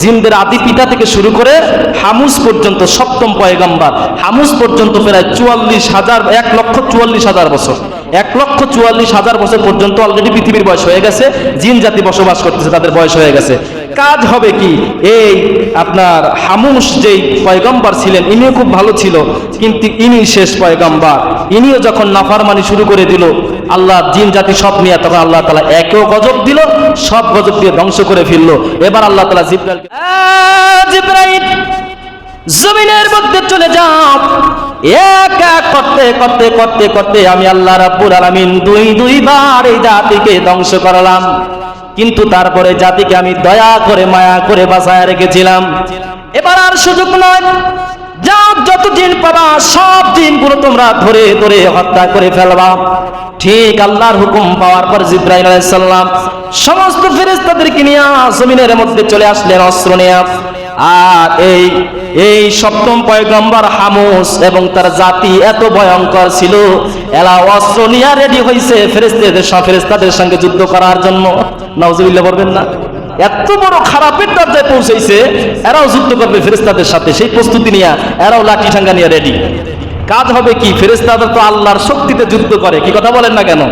জিনদের আদি পিতা থেকে শুরু করে হামুস পর্যন্ত সপ্তম পয়গাম্বার, হামুস পর্যন্ত প্রায় চুয়াল্লিশ হাজার, এক লক্ষ চুয়াল্লিশ হাজার বছর। এক লক্ষ চুয়াল্লিশ হাজার বছর পর্যন্ত অলরেডি পৃথিবীর বয়স হয়ে গেছে, জিন জাতি বসবাস করতেছে, তাদের বয়স হয়ে গেছে। কাজ হবে কি? এই আপনার হামুস যেই পয়গম্বর ছিলেন ইনিও খুব ভালো ছিল, কিন্তু ইনি শেষ পয়গম্বর। ইনিও যখন নাফারমানি শুরু করে দিল, আল্লাহ জিন জাতি সব নিয়ে, তখন আল্লাহ তালা একেও গজব দিল, সব গজব দিয়ে ধ্বংস করে ফেলল। এবার আল্লাহ তালা জিব্রাইল, জমিনের মধ্যে চলে যাও। এক করতে করতে করতে করতে আমি আল্লাহ রাব্বুল আলামিন দুই, দুইবার এই জাতিকে ধ্বংস করালাম। কিন্তু তারপরে জাতিকে আমি দয়া করে, মায়া করে বাঁচায় রেখেছিলাম। এবার আর সুযোগ নয়। যাও যতদিন পাবা, সব দিনগুলো তোমরা ধরে ধরে হত্যা করে ফেলবা। ঠিক আল্লাহর হুকুম পাওয়ার পর জিব্রাইল আলাইহিস সালাম সমস্ত ফেরেশতাদেরকে নিয়ে জমিনের মধ্যে চলে আসলেন অস্ত্র নিয়ে। আর এই এই সপ্তম পয়গম্বর হামুস এবং তার জাতি এত ভয়ঙ্কর ছিল। এলা অস্ত্র নিয়ে রেডি হয়েছে ফেরেস্তাদের ফেরেস্তাদের সঙ্গে যুদ্ধ করার জন্য। নাউজুবিল্লাহ বলবেন না। এত বড় খারাপের দরজায় পৌঁছেছে এরাও যুদ্ধ করবে ফেরেস্তাদের সাথে। সেই প্রস্তুতি নিয়ে এরাও লাঠি ঠাঙ্গা নিয়ে রেডি কাজ হবে কি? ফেরেস্তাদের তো আল্লাহর শক্তিতে যুদ্ধ করে। কি কথা বলেন না কেন?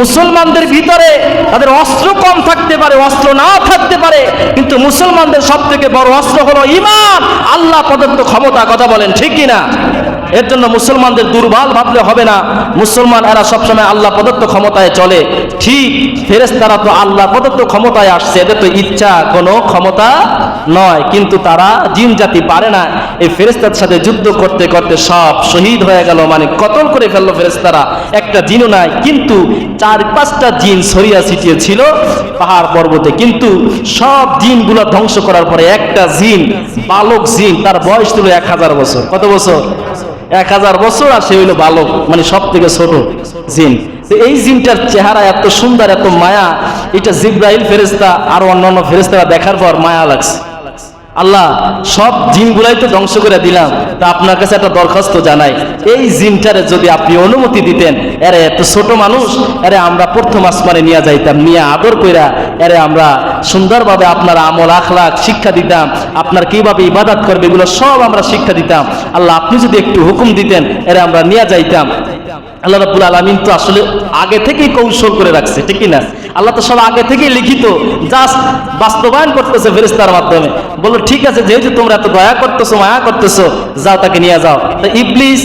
মুসলমানদের ভিতরে তাদের অস্ত্র কম থাকতে পারে, অস্ত্র না থাকতে পারে, কিন্তু মুসলমানদের সব থেকে বড় অস্ত্র হলো ইমান। আল্লাহ প্রদত্ত ক্ষমতা, কথা বলেন ঠিক কি না এর জন্য মুসলমানদের দুর্বল ভাবলে হবে না। মুসলমান এরা সবসময় আল্লাহ প্রদত্ত ক্ষমতায় চলে। ঠিক ফেরেস্তারা তো আল্লাহ প্রদত্ত ক্ষমতায় আসছে, এদের তো ইচ্ছা কোনো ক্ষমতা নয়। কিন্তু তারা জিন জাতি পারে না। এই ফেরেস্তার সাথে যুদ্ধ করতে করতে সব শহীদ হয়ে গেল। মানে কতল করে ফেলল ফেরেস্তারা একটা জিনও নাই। কিন্তু চার পাঁচটা জিন ছড়িয়া ছিটিয়ে ছিল পাহাড় পর্বতে। কিন্তু সব জিনগুলো ধ্বংস করার পরে একটা জিন, বালক জিন, তার বয়স ছিল এক হাজার বছর। কত বছর? এক হাজার বছর আর সে হইল বালক মানে সব থেকে ছোট জিন। এই জিনটার চেহারা এত সুন্দর, এত মায়া, এটা জিব্রাহিল ফেরেস্তা আর অন্যান্য ফেরেস্তারা দেখার পর মায়া লাগছে। আল্লাহ, সব জিনগুলাই তো ধ্বংস করে দিলাম। তা আপনার কাছে একটা দরখাস্ত জানাই। এই জিনটারে যদি আপনি অনুমতি দিতেন, এরে এত ছোট মানুষ, এরে আমরা প্রথম আসমানে নিয়ে যাইতাম, নিয়ে আদর কইরা, এরে আমরা সুন্দরভাবে আপনার আমল, আখলাখ, শিক্ষা দিতাম, আপনার কীভাবে ইবাদত করবে, এগুলো সব আমরা শিক্ষা দিতাম। আল্লাহ, আপনি যদি একটু হুকুম দিতেন, এরে আমরা নিয়ে যাইতাম। আল্লাহ রাব্বুল আলামিন তো আসলে আগে থেকেই কৌশল করে রাখছে, ঠিক না আল্লাহ তো সব আগে থেকেই লিখিত জাস্ট বাস্তবায়ন করতেছে ফেরেস্তার মাধ্যমে। ঠিক আছে, যেহেতু তোমরা এত দয়া করতেছো, মায়া করতেছো, যাও তাকে নিয়ে যাও। তা ইবলিস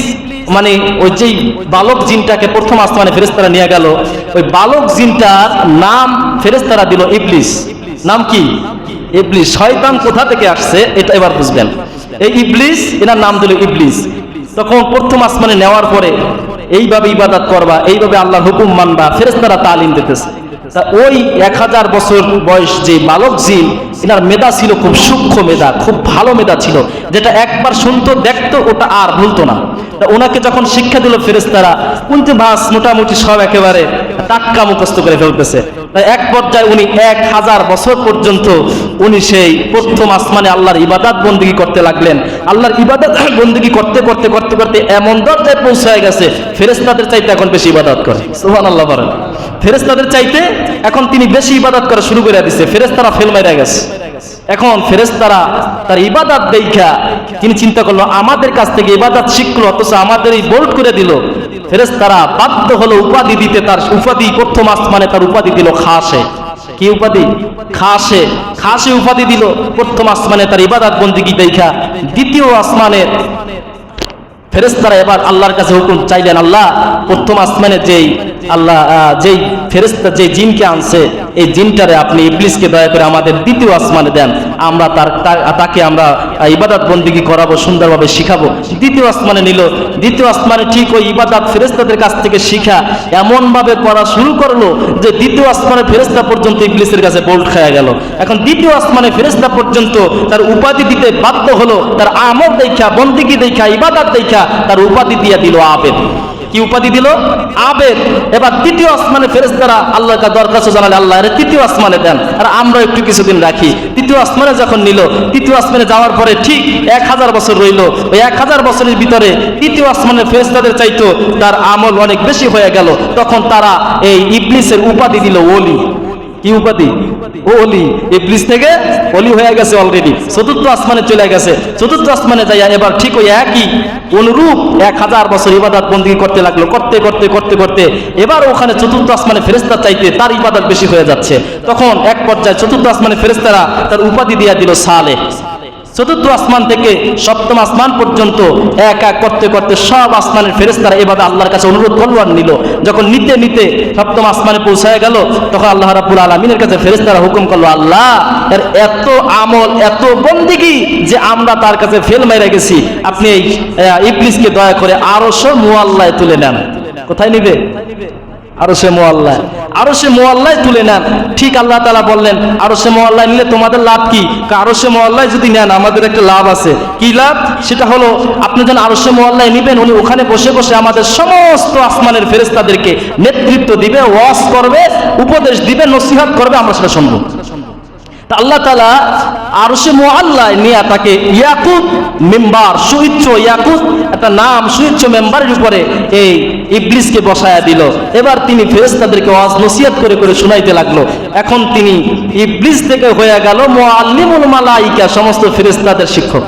মানে ওই যেই বালক জিনটাকে প্রথম ফেরেস্তারা নিয়ে গেল, ওই বালক জিনটার নাম ফেরেস্তারা দিল ইবলিস। নাম কি? ইবলিস। শয়তান কোথা থেকে আসছে, এটা এবার বুঝবেন। এই ইবলিস, এনার নাম দিল ইবলিস। তখন প্রথম আসমানে নেওয়ার পরে এইভাবে ইবাদত করবা, এইভাবে আল্লাহর হুকুম মানবা ফেরেস্তারা তালিম দিতেছে। তা ওই এক হাজার বছর বয়স যে বালক জিন, এনার মেধা ছিল খুব সূক্ষ্ম মেধা, খুব ভালো মেধা ছিল, যেটা একবার শুনতো, দেখতো, ওটা আর ভুলতো না। ওনাকে যখন শিক্ষা দিল ফেরেস্তারা উনতে ভাস মোটামুটি সব একেবারে টাক্কা মুখস্থ করে ফেলতেছে। এক পর্যায়ে উনি এক হাজার বছর পর্যন্ত উনি সেই প্রথম আসমানে আল্লাহর ইবাদত বন্দিগি করতে লাগলেন। আল্লাহর ইবাদত বন্দিগি করতে করতে করতে করতে এমন দরজায় পৌঁছায় গেছে ফেরেস্তাদের চাইতে এখন বেশি ইবাদত করে। সোহান আল্লাহ বলেন। ফেরেস্তাদের চাইতে এখন তিনি বেশি ইবাদত করা শুরু করে দিছে। ফেরেস্তারা ফেল মেরে গেছে। এখন ফেরেস্তারা তার ইবাদত দেখা তিনি চিন্তা করল, আমাদের কাছ থেকে ইবাদত শিখলো, অথচ আমাদের এই বোল্ড করে দিল। ফেরেস্তারা বাধ্য হলো উপাধি দিতে তার, উপাধি প্রথম আসমানে তার উপাধি দিল খাসে। কি উপাধি? খাসে। খাসে উপাধি দিল, প্রথম আসমানে তার ইবাদত বন্দিগি দেখা দ্বিতীয় আসমানের ফেরেস্তারা এবার আল্লাহর কাছে হুকুম চাইলেন, আল্লাহ, প্রথম আসমানে যেই, আল্লাহ যেই ফেরেস্তা যে জিনকে আনছে এই জিনটারে আপনি ইবলিসকে দয়া করে আমাদের দ্বিতীয় আসমানে দেন। আমরা তার তাকে আমরা ইবাদত বন্দিগি করাবো, সুন্দরভাবে শিখাবো। দ্বিতীয় আসমানে নিল। দ্বিতীয় আসমানে ঠিক ওই ইবাদত ফেরেস্তাদের কাছ থেকে শিখা, এমনভাবে করা শুরু করল যে দ্বিতীয় আসমানে ফেরেস্তা পর্যন্ত ইবলিসের কাছে বোল্ট খায়া গেল। এখন দ্বিতীয় আসমানে ফেরেস্তা পর্যন্ত তার উপাধি দিতে বাধ্য হলো, তার আমল দেখা বন্দিগি দেখা ইবাদত দেখা তার উপাধি দিয়ে দিল আবেদ। কি উপাধি দিল? আবেদ। এবার তৃতীয় আসমানে ফেরেস্তারা আল্লাহর কাছে দরখাস্ত জানালে, আল্লাহ, এর তৃতীয় আসমানে দেন। আর আমরা একটু কিছুদিন রাখি। তৃতীয় আসমানে যখন নিল, তৃতীয় আসমানে যাওয়ার পরে ঠিক এক হাজার বছর রইল। ওই এক হাজার বছরের ভিতরে তৃতীয় আসমানের ফেরেস্তাদের চাইতো তার আমল অনেক বেশি হয়ে গেল। তখন তারা এই ইবলিসের উপাধি দিল ওলি। কি উপাধি? ও অলি। ইবলিস থেকে অলি হয়ে গেছে অলরেডি চতুর্থ আসমানে চলে গেছে। চতুর্থ আসমানে যাইয়া এবার ঠিক ওই একই অনুরূপ এক হাজার বছর ইবাদত বন্দী করতে লাগল। করতে করতে করতে করতে এবার ওখানে চতুর্থ আসমানে ফেরেস্তা চাইতে তার ইবাদত বেশি হয়ে যাচ্ছে। তখন এক পর্যায়ে চতুর্থ আসমানে ফেরেস্তারা তার উপাধি দিয়া দিল সালে চতুর্থ আসমান থেকে সপ্তম আসমান পর্যন্ত এক এক করতে করতে সব আসমানের ফেরেস্তারা এভাবে আল্লাহর কাছে অনুরোধ করল আর নিল। যখন নিতে নিতে সপ্তম আসমানে পৌঁছায় গেল তখন আল্লাহ রাব্বুল আলমিনের কাছে ফেরেস্তারা হুকুম করল আল্লাহ এর এত আমল এত বন্দিগি যে আমরা তার কাছে ফেল মেরে গেছি। আপনি এই আহ, ইবলিসকে দয়া করে আরও সব মুআল্লায় তুলে নেন। কোথায় নিবে? আরও সে মোয়াল্লায়। আরও সে মোয়াল্লায় তুলে নেন। ঠিক আল্লাহ তালা বললেন আরও সে মোয়াল্লায় নিলে তোমাদের লাভ কি? আরও সে মোয়াল্লায় যদি নেন, আমাদের একটা লাভ আছে। কি লাভ? সেটা হলো, আপনি যেন আরও সে মোয়াল্লায় নিবেন, উনি ওখানে বসে বসে আমাদের সমস্ত আসমানের ফেরেস্তাদেরকে নেতৃত্ব দিবে ওয়াশ করবে, উপদেশ দিবে, নসিহাত করবে, আমরা সেটা তা আল্লাহ তালা আর সে মোয়াল্লায় নিয়ে তাকে ইয়াকুব মেম্বার, সুইচ্ছ ইয়াকুব, একটা নাম সুইচ্ছ মেম্বারের উপরে এই ইবলিসকে বসায়া দিল। এবার তিনি ফেরেস তাদেরকে ওয়াজ নসিয়াত করে করে শোনাইতে লাগল। এখন তিনি ইবলিস থেকে হয়ে গেল মোয়াল্লিমুল মালাইকা, সমস্ত ফেরেস্তাদের শিক্ষক।